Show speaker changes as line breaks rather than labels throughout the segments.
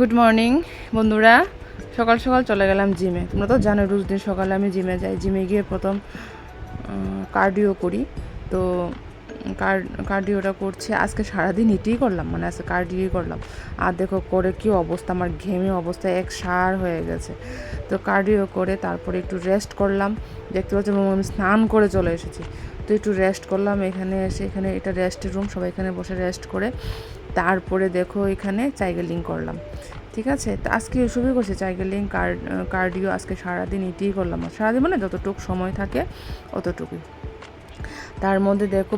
Good morning বন্ধুরা। সকাল সকাল চলে গেলাম জিমে। তোমরা তো জানো, রোজ দিন সকালে আমি জিমে যাই। জিমে গিয়ে প্রথম কার্ডিও করি। তো কার্ডিওটা করছে। আজকে সারাদিন এটাই করলাম মানে আজকে কার্ডিওই করলাম। আর দেখো, করে কি অবস্থা, আমার ঘেমে অবস্থা এক সার হয়ে গেছে। তো কার্ডিও করে তারপরে একটু রেস্ট করলাম। দেখতে পাচ্ছি আমি স্নান করে চলে এসেছি। তো একটু রেস্ট করলাম, এখানে এসে এখানে এটা রেস্টের রুম সবাই এখানে বসে রেস্ট করে। তারপরে দেখো এখানে চাইগেলিং করলাম, ঠিক আছে? তো আজকে এসবই করছি চাইগেলিং কার কার্ডিও আজকে সারাদিন এটিই করলাম। সারাদিন মানে যতটুক সময় থাকে, অতটুকুই। তার মধ্যে দেখো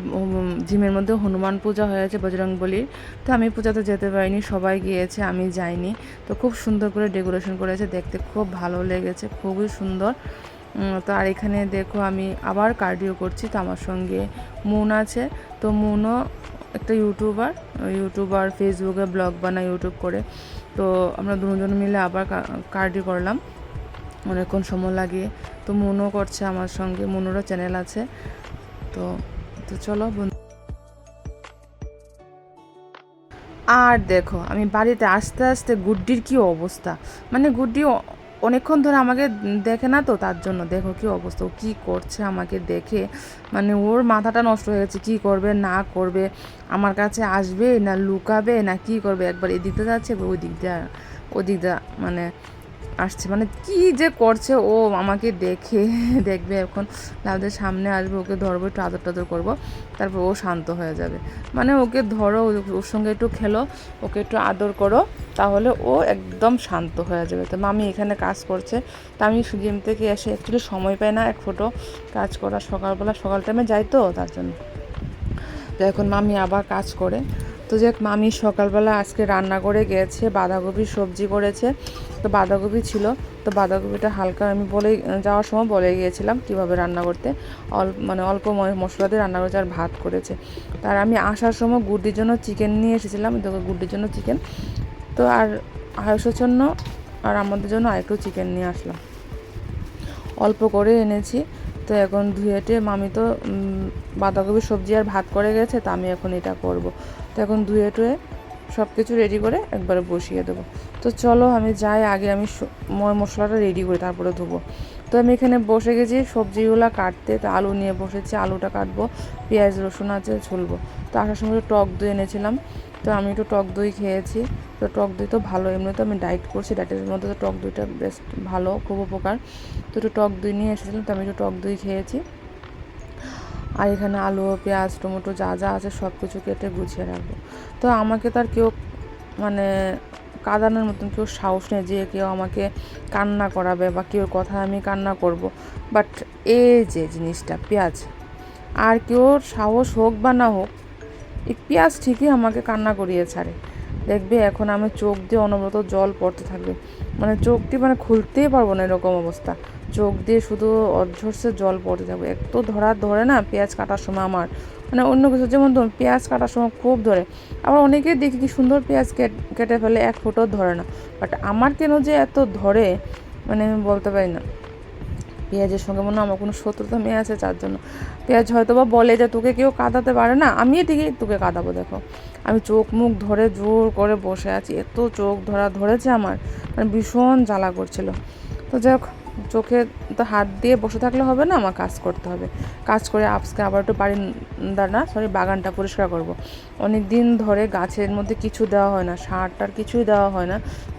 জিমের মধ্যে হনুমান পূজা হয়েছে বজরং বলির তো আমি পূজাতে যেতে পারিনি, সবাই গিয়েছে, আমি যাইনি। তো খুব সুন্দর করে ডেকোরেশন করেছে, দেখতে খুব ভালো লেগেছে, খুবই সুন্দর। তো আর এখানে দেখো আমি আবার কার্ডিও করছি, তো আমার সঙ্গে মুন আছে। তো মুনও একটা ইউটিউবার ইউটিউবার ফেসবুকে ব্লগ বানায়, ইউটিউব করে। তো আমরা দুজন মিলে আবার কার্ডিও করলাম। অনেকক্ষণ সময় লাগিয়ে। তো মনও করছে আমার সঙ্গে, মুনোরও চ্যানেল আছে। তো তো চলো বন্ধু। আর দেখো, আমি বাড়িতে আস্তে আস্তে গুড্ডির কি অবস্থা? মানে গুড্ডি অনেকক্ষণ ধরে আমাকে দেখে না তো, তার জন্য। দেখো কি অবস্থা কি করছে আমাকে দেখে। মানে ওর মাথাটা নষ্ট হয়ে গেছে, কি করবে, না করবে, আমার কাছে আসবে না লুকাবে, না কি করবে, একবার এদিকটা যাচ্ছে ওই দিক দিয়ে ওই মানে আসছে। মানে কি যে করছে ও আমাকে দেখে, দেখবে এখন। আমাদের সামনে আসবে, ওকে ধরবো, একটু আদর টাদর করব। তারপর ও শান্ত হয়ে যাবে। মানে ওকে ধরো, ওর সঙ্গে একটু খেলো, ওকে একটু আদর করো, তাহলে ও একদম শান্ত হয়ে যাবে। তো মামি এখানে কাজ করছে। তা আমি গেম থেকে এসে অ্যাকচুয়ালি সময় পাই না, এক ফটো কাজ করা সকালবেলা, সকাল টাইমে যাই তো, তার জন্য। তো এখন মামি আবার কাজ করে। তো যাক, মামি সকালবেলা আজকে রান্না করে গেছে, বাঁধাকপির সবজি করেছে। তো বাঁধাকপি ছিল, তো বাঁধাকপিটা হালকা আমি বলে, যাওয়ার সময় বলে গিয়েছিলাম কীভাবে রান্না করতে। অল্প মানে অল্প মশলা দিয়ে রান্না করেছে আর ভাত করেছে। তার আমি আসার সময় গুড্ডির জন্য চিকেন নিয়ে এসেছিলাম তো গুড্ডির জন্য চিকেন। তো আর আড়াইশোর জন্য আর আমাদের জন্য আরেকটু চিকেন নিয়ে আসলাম। অল্প করে এনেছি। তো এখন ধুয়ে ধুয়েটে মামি তো বাঁধাকপি, সবজি আর ভাত করে গেছে, তা আমি এখন এটা করব। তো এখন ধুয়ে টুয়ে সব কিছু রেডি করে একবারে বসিয়ে দেবো। তো চলো আমি যাই, আগে আমি মশলাটা রেডি করে তারপরে ধুবো। তো আমি এখানে বসে গেছি, সবজিগুলো কাটতে, তো আলু নিয়ে বসেছি, আলুটা কাটবো, পেঁয়াজ, রসুন আছে, ছুলবো। তো আসার সময় টক দই এনেছিলাম, তো আমি একটু টক দই খেয়েছি। তো টক দই তো ভালো এমনি তো আমি ডায়েট করছি, ডায়েটের মধ্যে তো টক দইটা বেশ ভালো, খুব উপকার। তো একটু টক দই নিয়ে এসেছিলাম, তো আমি একটু টক দই খেয়েছি। আর এখানে আলু, পেঁয়াজ, টমেটো যা যা আছে সব কিছু কেটে গুছিয়ে রাখব। তো আমাকে তার কেউ মানে কাঁদানোর মতন কেউ সাহস নেই যে কেউ আমাকে কান্না করাবে বা কেউ কথা আমি কান্না করব। বাট এই যে জিনিসটা, পেঁয়াজ। আর কেউ সাহস হোক বা না হোক, এই পেঁয়াজ ঠিকই আমাকে কান্না করিয়ে ছাড়ে। দেখবে এখন আমি চোখ দিয়ে অনবরত জল পড়তে থাকবে। মানে চোখটি মানে খুলতেই পারব না এরকম অবস্থা। চোখ দিয়ে শুধু অঝরসে জল পড়তে থাকবে। এত ধরা ধরে না পেঁয়াজ কাটার সময় আমার। মানে অন্য কিছু, যেমন ধরুন পেঁয়াজ কাটার সময় খুব ধরে। আবার অনেকেই দেখি কি সুন্দর পেঁয়াজ কেটে ফেলে, এক ফুটও ধরে না। বাট আমার কেন যে এত ধরে মানে আমি বলতে পারি না। পেঁয়াজের সঙ্গে মনে আমার কোনো শত্রুতা মেয়ে আছে তার জন্য। পেঁয়াজ হয়তো বা বলে যে তোকে কেউ কাঁদাতে পারে না, আমি ঠিকই তোকে কাঁদাবো, দেখো। আমি চোখ মুখ ধরে জোর করে বসে আছি, এত চোখ ধরা ধরেছে আমার মানে ভীষণ জ্বালা করছিল। তো যাই হোক চোখে তো হাত দিয়ে বসে থাকলে হবে না, আমার কাজ করতে হবে। কাজ করে আপসকে আবার একটু বাড়ি না সরি বাগানটা পরিষ্কার করব। অনেক দিন ধরে গাছের মধ্যে কিছু দেওয়া হয় না সার টার কিছুই দেওয়া হয় না।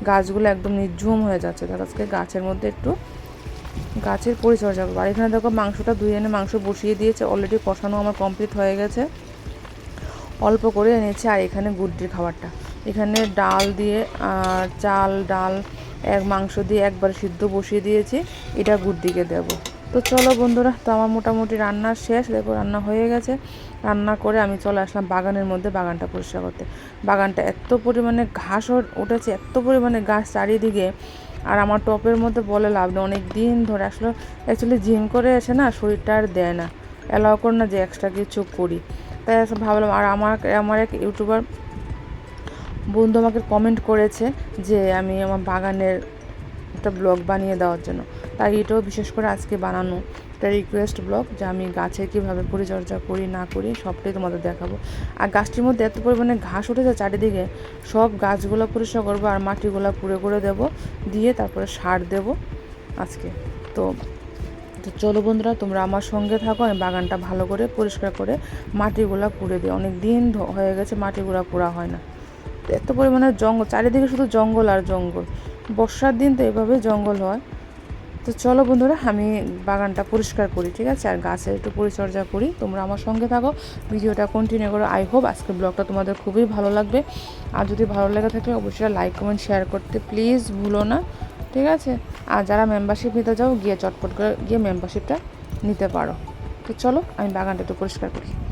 গাছগুলো একদম নির্ঝুম হয়ে যাচ্ছে। তার আজকে গাছের মধ্যে একটু গাছের পরিচর্যা করব। আর এখানে দেখো মাংসটা ধুয়ে এনে মাংস বসিয়ে দিয়েছে অলরেডি কষানো আমার কমপ্লিট হয়ে গেছে। অল্প করে এনেছে, আর এখানে গুড্ডির খাবারটা। এখানে ডাল দিয়ে আর চাল, ডাল এক মাংস দিয়ে একবার সিদ্ধ বসিয়ে দিয়েছি, এটা গুড় দিকে দেব। তো চলো বন্ধুরা, তো আমার মোটামুটি রান্না শেষ, দেখো রান্না হয়ে গেছে। রান্না করে আমি চলে আসলাম বাগানের মধ্যে বাগানটা পরিষ্কার করতে। বাগানটা এত পরিমাণে ঘাসও উঠেছে, এত পরিমাণে ঘাস চারিদিকে, আর আমার টপের মধ্যে বলে লাভ নেই। অনেক দিন ধরে আসলে অ্যাকচুয়ালি জিম করে এসে না শরীরটা আর দেয় না। অ্যালাউ করে না যে এক্সট্রা কিছু করি। তাই ভাবলাম, আর আমার আমার এক ইউটিউবার বন্ধু আমাকে কমেন্ট করেছে যে আমি আমার বাগানের একটা ব্লগ বানিয়ে দেওয়ার জন্য। তাই এটাও বিশেষ করে আজকে বানানো। একটা রিকোয়েস্ট ব্লগ যে আমি গাছে কীভাবে পরিচর্যা করি, না করি, সবটাই তোমাদের দেখাবো। আর গাছটির মধ্যে এত পরিমাণে ঘাস উঠেছে চারিদিকে, সব গাছগুলো পরিষ্কার করব আর মাটিগুলো পুড়ে করে দেব, দিয়ে তারপরে সার দেব আজকে। তো তো চলো বন্ধুরা, তোমরা আমার সঙ্গে থাকো, আমি বাগানটা ভালো করে পরিষ্কার করে মাটিগুলা পুড়ে দিই। অনেক দিন হয়ে গেছে মাটিগুলা পোড়া হয় না। এত পরিমাণে জঙ্গল, চারিদিকে শুধু জঙ্গল আর জঙ্গল। বর্ষার দিন তো এভাবে জঙ্গল হয়। তো চলো বন্ধুরা, আমি বাগানটা পরিষ্কার করি, ঠিক আছে? আর গাছের একটু পরিচর্যা করি। তোমরা আমার সঙ্গে থাকো। ভিডিওটা কন্টিনিউ করো। আই হোপ আজকে ব্লগটা তোমাদের খুবই ভালো লাগবে। আর যদি ভালো লেগে থাকে, অবশ্যই লাইক কমেন্ট শেয়ার করতে প্লিজ ভুলো না, ঠিক আছে? আর যারা মেম্বারশিপ নিতে যাও গিয়ে চটপট করে গিয়ে মেম্বারশিপটা নিতে পারো। তো চলো, আমি বাগানটা একটু পরিষ্কার করি।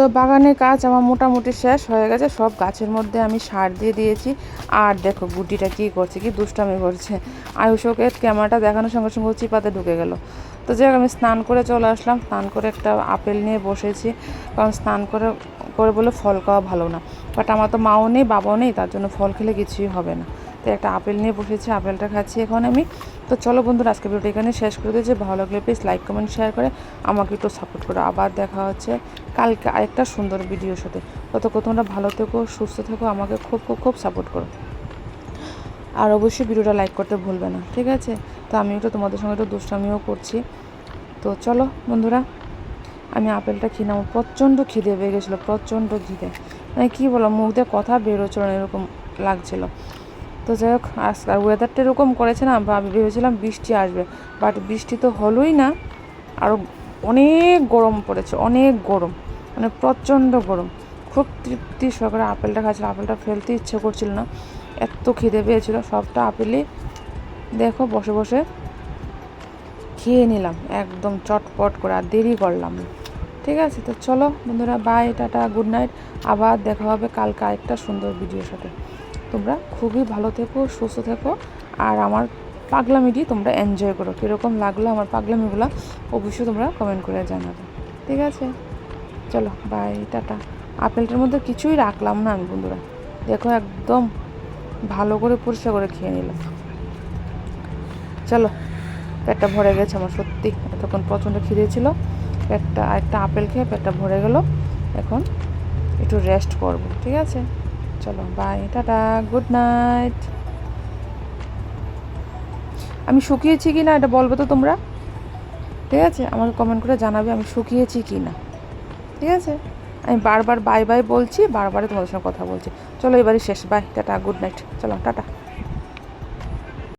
তো বাগানের কাজ আমার মোটামুটি শেষ হয়ে গেছে। সব গাছের মধ্যে আমি সার দিয়ে দিয়েছি। আর দেখো গুটিটা কি করছে, কি দুষ্টামি করছে। আয়ুষকে ক্যামেরাটা দেখানোর সঙ্গে সঙ্গে চিপাতে ঢুকে গেল। তো যাই আমি স্নান করে চলে আসলাম। স্নান করে একটা আপেল নিয়ে বসেছি। কারণ স্নান করে করে বলে ফল খাওয়া ভালো না। বাট আমার তো মাও নেই, বাবাও নেই, তার জন্য ফল খেলে কিছুই হবে না। তো একটা আপেল নিয়ে বসেছি, আপেলটা খাচ্ছি এখন আমি। তো চলো বন্ধুরা, আজকে ভিডিওটা এখানে শেষ করে দিয়েছি। ভালো লাগলে প্লিজ লাইক কমেন্ট শেয়ার করে আমাকে একটু সাপোর্ট করো। আবার দেখা হচ্ছে কালকে আরেকটা সুন্দর ভিডিওর সাথে। ততক্ষণ তোমরা ভালো থেকো, সুস্থ থেকো, আমাকে খুব খুব খুব সাপোর্ট করো। আর অবশ্যই ভিডিওটা লাইক করতে ভুলবে না, ঠিক আছে? তো আমি একটু তোমাদের সঙ্গে একটু দুষ্টামিও করছি। তো চলো বন্ধুরা, আমি আপেলটা খেলাম প্রচণ্ড খিদে পেয়ে গেছিল, প্রচণ্ড খিদে। মানে কী বলো মুখ দিয়ে কথা বেরোচ্ছিল না, এরকম লাগছিল। তো যাই হোক আজকাল ওয়েদারটা এরকম করেছে না আমি ভেবেছিলাম বৃষ্টি আসবে বাট বৃষ্টি তো হলোই না আরও অনেক গরম পড়েছে, অনেক গরম মানে প্রচণ্ড গরম। খুব তৃপ্তি সহকারে আপেলটা খাচ্ছিল, আপেলটা ফেলতে ইচ্ছে করছিল না, এত খিদে পেয়েছিল, সবটা আপেলই দেখো বসে বসে খেয়ে নিলাম, একদম চটপট করে, আর দেরি করলাম ঠিক আছে, তো চলো বন্ধুরা বাই টাটা গুড নাইট আবার দেখা হবে কালকে আরেকটা সুন্দর ভিডিওর সাথে। তোমরা খুবই ভালো থেকো, সুস্থ থেকো আর আমার পাগলামিটি তোমরা এনজয় করো। কীরকম লাগল আমার পাগলামিগুলো অবশ্যই তোমরা কমেন্ট করে জানাবে। ঠিক আছে? চলো বাই টাটা। আপেলটার মধ্যে কিছুই রাখলাম না আমি, বন্ধুরা। দেখো একদম ভালো করে পরিষ্কার করে খেয়ে নিলাম। চলো, পেটটা ভরে গেছে আমার সত্যি। এতক্ষণ প্রচণ্ড খিদে ছিল। পেটটা একটা আপেল খেয়ে পেটটা ভরে গেল। এখন একটু রেস্ট করব, ঠিক আছে? চলো বাই টাটা গুড নাইট আমি শুকিয়েছি কি না এটা বলব তো তোমরা? ঠিক আছে, আমাকে কমেন্ট করে জানাবে আমি শুকিয়েছি কি না। ঠিক আছে? আমি বারবার বাই বাই বলছি বারবারই তোমাদের সঙ্গে কথা বলছি। চলো এবারই শেষ বাই টাটা গুড নাইট চলো, টাটা।